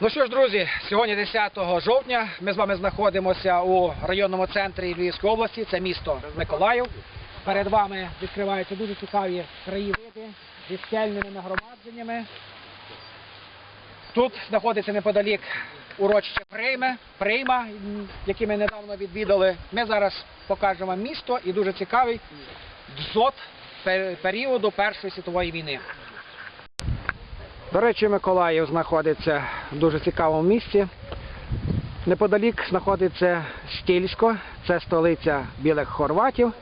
Ну що ж, друзі, сьогодні 10 жовтня. Ми з вами знаходимося у районному центрі Львівської області. Це місто Миколаїв. Перед вами відкриваються дуже цікаві краєвиди зі скельними нагромадженнями. Тут знаходиться неподалік урочище Прийме, Прийма, м, яке ми недавно відвідали. Ми зараз покажемо місто і дуже цікавий дзот періоду Першої світової війни. До речі, Миколаїв знаходиться в дуже цікавому місці. Неподалік знаходиться Стільсько, це столиця білих хорватів.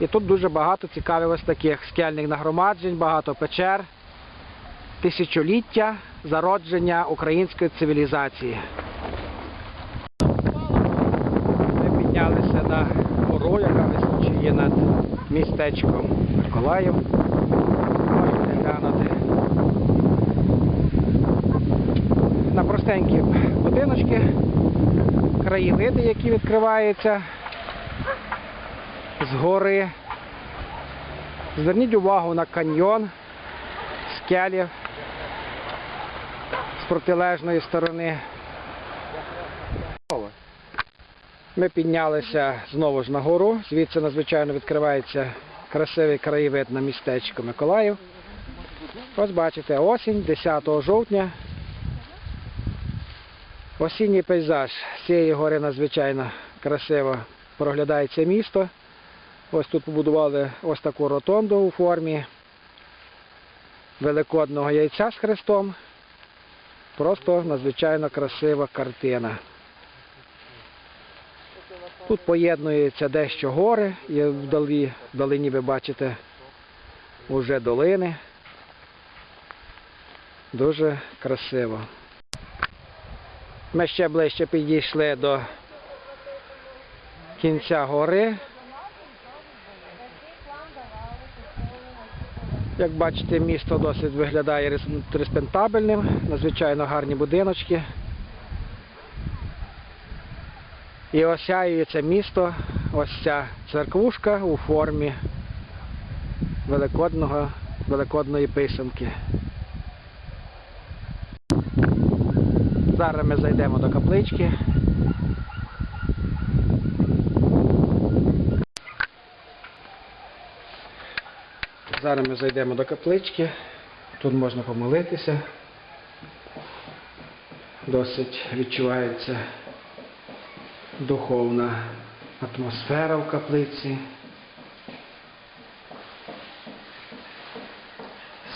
І тут дуже багато цікавих ось таких скельних нагромаджень, багато печер, тисячоліття зародження української цивілізації. Ми піднялися на гору, яка височіє над містечком Миколаїв. Глянути на простенькі будиночки, краєвиди, які відкриваються з гори. Зверніть увагу на каньйон, скелі з протилежної сторони. Ми піднялися знову ж на гору. Звідси надзвичайно відкривається красивий краєвид на містечко Миколаїв. Ось бачите, осінь, 10 жовтня. Осінній пейзаж. З цієї гори надзвичайно красиво проглядається місто. Ось тут побудували ось таку ротонду у формі великодного яйця з хрестом. Просто надзвичайно красива картина. Тут поєднується дещо гори, і вдалі, вдалині ви бачите вже долини. Дуже красиво. Ми ще ближче підійшли до кінця гори. Як бачите, місто досить виглядає рес- респектабельним, надзвичайно гарні будиночки. І осяює це місто, ось ця церквушка у формі великодного, великодної писанки. Зараз ми зайдемо до каплички. Зараз ми зайдемо до каплички. Тут можна помолитися. Досить відчувається духовна атмосфера в каплиці.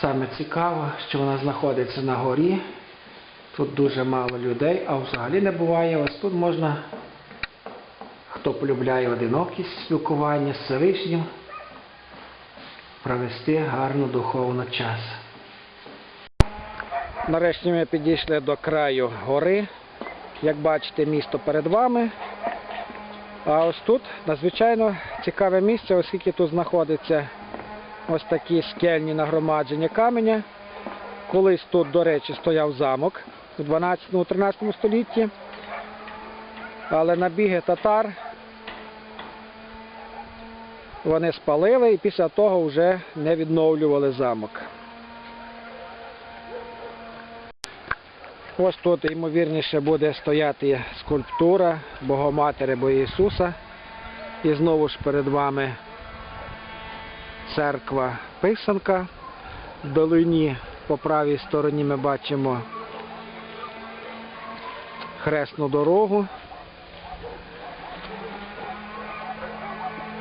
Саме цікаво, що вона знаходиться на горі. Тут дуже мало людей, а взагалі не буває. Ось тут можна, хто полюбляє одинокість, спілкування з Всевишнім, провести гарно духовно час. Нарешті ми підійшли до краю гори. Як бачите, місто перед вами. А ось тут надзвичайно цікаве місце, оскільки тут знаходиться ось такі скельні нагромадження каменя. Колись тут, до речі, стояв замок у 12-13 столітті. Але набіги татар вони спалили і після того вже не відновлювали замок. Ось тут, ймовірніше, буде стояти скульптура Богоматері Бо Ісуса. І знову ж перед вами церква Писанка. Вдалині по правій стороні ми бачимо хресну дорогу.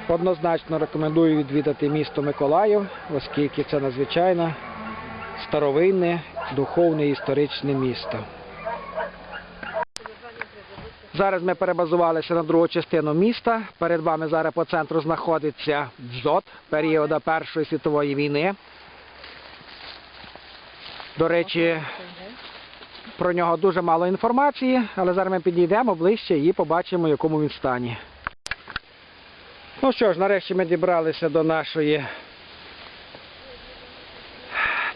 Однозначно рекомендую відвідати місто Миколаїв, оскільки це надзвичайно старовинне, духовне історичне місто. Зараз ми перебазувалися на другу частину міста. Перед вами зараз по центру знаходиться дзот періоду Першої світової війни. До речі, про нього дуже мало інформації, але зараз ми підійдемо ближче і побачимо, в якому він стані. Ну що ж, нарешті ми дібралися до нашої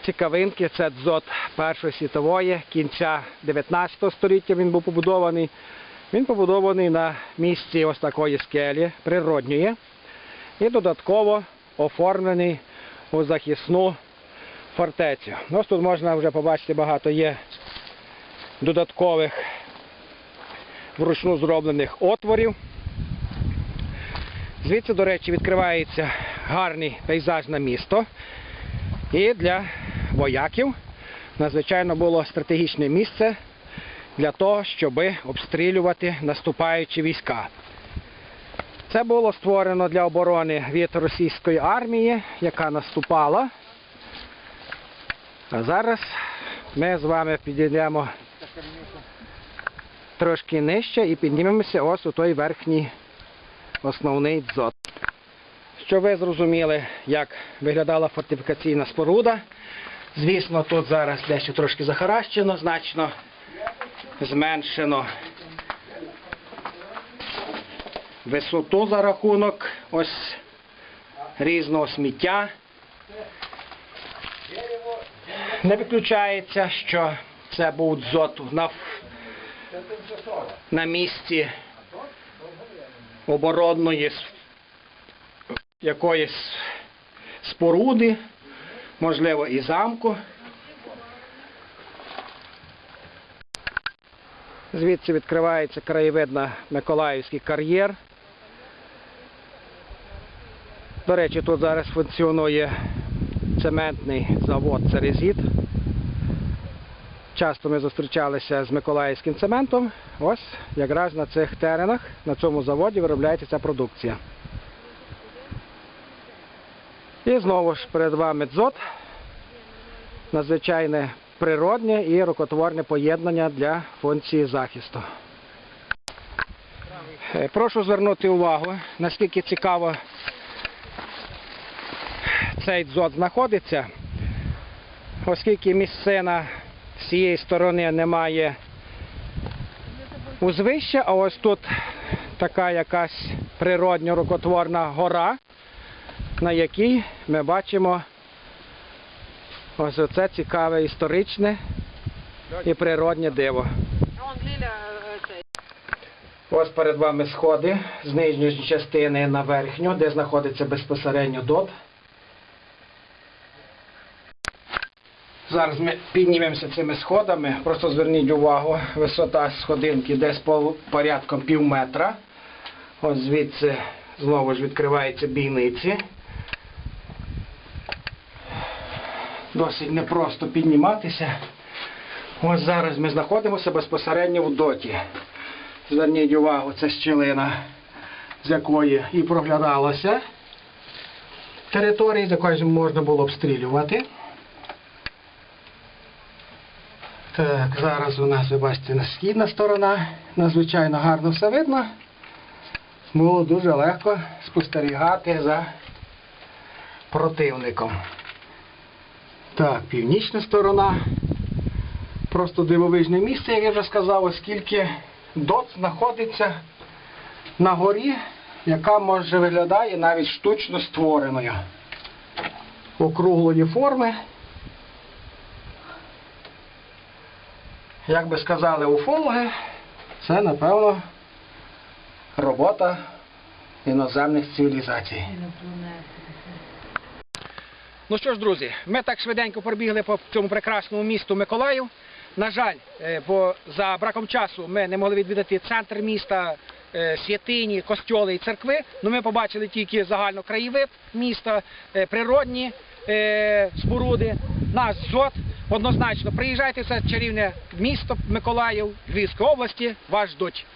цікавинки. Це дзот Першої світової, кінця 19 століття він був побудований. Він побудований на місці ось такої скелі природньої і додатково оформлений у захисну фортецю. Ось тут можна вже побачити багато є додаткових вручну зроблених отворів. Звідси, до речі, відкривається гарний пейзаж на місто. І для вояків надзвичайно було стратегічне місце для того, щоб обстрілювати наступаючі війська. Це було створено для оборони від російської армії, яка наступала. А зараз ми з вами підійдемо трошки нижче і піднімемося ось у той верхній основний дзот. Щоб ви зрозуміли, як виглядала фортифікаційна споруда. Звісно, тут зараз дещо трошки захаращено, значно зменшено висоту за рахунок ось різного сміття. Не виключається, що це був дзот на, на місці оборонної якоїсь споруди, можливо, і замку. Звідси відкривається краєвид на Миколаївський кар'єр. До речі, тут зараз функціонує цементний завод Церезіт. Часто ми зустрічалися з Миколаївським цементом. Ось якраз на цих теренах, на цьому заводі виробляється ця продукція. І знову ж перед вами дзот. Надзвичайне природне і рукотворне поєднання для функції захисту. Е, Прошу звернути увагу, наскільки цікаво цей дзот знаходиться, оскільки місцина з цієї сторони немає узвища, а ось тут така якась природньо рукотворна гора, на якій ми бачимо ось оце цікаве історичне і природнє диво. Ось перед вами сходи з нижньої частини на верхню, де знаходиться безпосередньо дот. Зараз ми піднімемося цими сходами. Просто зверніть увагу, висота сходинки десь по порядком пів метра. Ось звідси знову ж відкриваються бійниці. Досить непросто підніматися. Ось зараз ми знаходимося безпосередньо в доті. Зверніть увагу, це щілина, з якої і проглядалося території, з якої можна було обстрілювати. Так, зараз у нас, ви бачите, східна сторона. Надзвичайно гарно все видно. Було дуже легко спостерігати за противником. Так, північна сторона. Просто дивовижне місце, як я вже сказав, оскільки дот знаходиться на горі, яка може виглядає навіть штучно створеною. Округлої форми. Як би сказали уфологи, це, напевно, робота іноземних цивілізацій. Ну що ж, друзі, ми так швиденько пробігли по цьому прекрасному місту Миколаїв. На жаль, е, бо за браком часу ми не могли відвідати центр міста, е, святині, костьоли і церкви. Ну ми побачили тільки загально краєвид міста, е, природні споруди, наш зод. Однозначно, приїжджайте в це чарівне місто Миколаїв, Львівської області, вас ждуть.